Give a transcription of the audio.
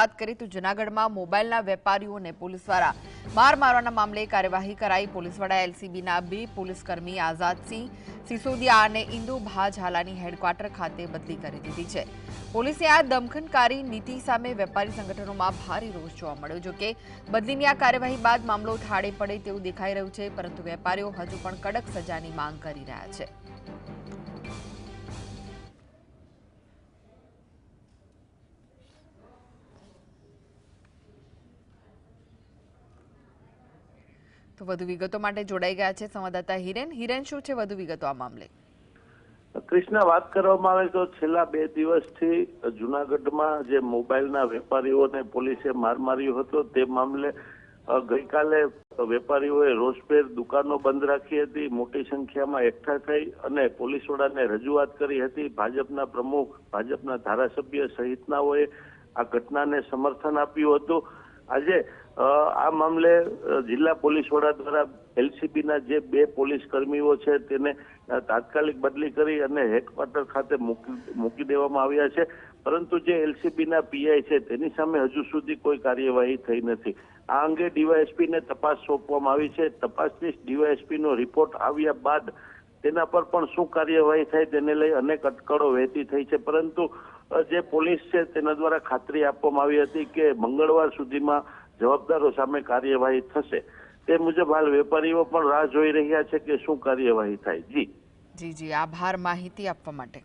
વાત કરી તો જૂનાગઢમાં મોબાઈલના વેપારીઓને પોલીસ દ્વારા માર મારવાના મામલે કાર્યવાહી કરાઈ. પોલીસ વડા એલસીબીના બે પોલીસકર્મી આઝાદસિંહ સિસોદિયા અને ઇન્દુ ભા ઝાલાની હેડક્વાર્ટર ખાતે બદલી કરી દીધી છે. પોલીસે આ દમખનકારી નીતિ સામે વેપારી સંગઠનોમાં ભારે રોષ જોવા મળ્યો. જોકે બદલીની આ કાર્યવાહી બાદ મામલો થાળે પડે તેવું દેખાઈ રહ્યું છે, પરંતુ વેપારીઓ હજુ પણ કડક સજાની માંગ કરી રહ્યા છે. તો વધુ વિગતો માટે જોડાઈ ગયા છે સંવાદદાતા હિરેન. હિરેન, શું છે વધુ વિગતો આ મામલે? કૃષ્ણ, વાત કરવામાં આવે તો છેલ્લા બે દિવસથી જુનાગઢમાં જે મોબાઈલના વેપારીઓને પોલીસે માર માર્યો હતો, તે મામલે ગઈકાલે વેપારીઓએ રોષભેર દુકાનો બંધ રાખી હતી, મોટી સંખ્યામાં એકઠા થઈ અને પોલીસ વડાને રજૂઆત કરી હતી. ભાજપના પ્રમુખ, ભાજપના ધારાસભ્ય સહિતનાઓએ આ ઘટનાને સમર્થન આપ્યું હતું. આજે આ મામલે જિલ્લા પોલીસ વડા દ્વારા એલસીબીના જે બે પોલીસ કર્મીઓ છે તેને તાત્કાલિક બદલી કરી અને હેડક્વાર્ટર ખાતે મૂકી દેવામાં આવ્યા છે. પરંતુ જે એલસીબીના પીઆઈ છે તેની સામે હજુ સુધી કોઈ કાર્યવાહી થઈ નથી. આ અંગે ડીવાયએસપીને તપાસ સોંપવામાં આવી છે. તપાસની ડીવાયએસપીનો રિપોર્ટ આવ્યા બાદ તેના પર પણ શું કાર્યવાહી થાય તેને લઈ અનેક અટકળો વહેતી થઈ છે. પરંતુ જે પોલીસ છે તેના દ્વારા ખાતરી આપવામાં આવી હતી કે મંગળવાર સુધીમાં જવાબદારો સામે કાર્યવાહી થશે. તે મુજબ હાલ વેપારીઓ પણ રાહ જોઈ રહ્યા છે કે શું કાર્યવાહી થાય. જી. જી જી. આભાર માહિતી આપવા માટે.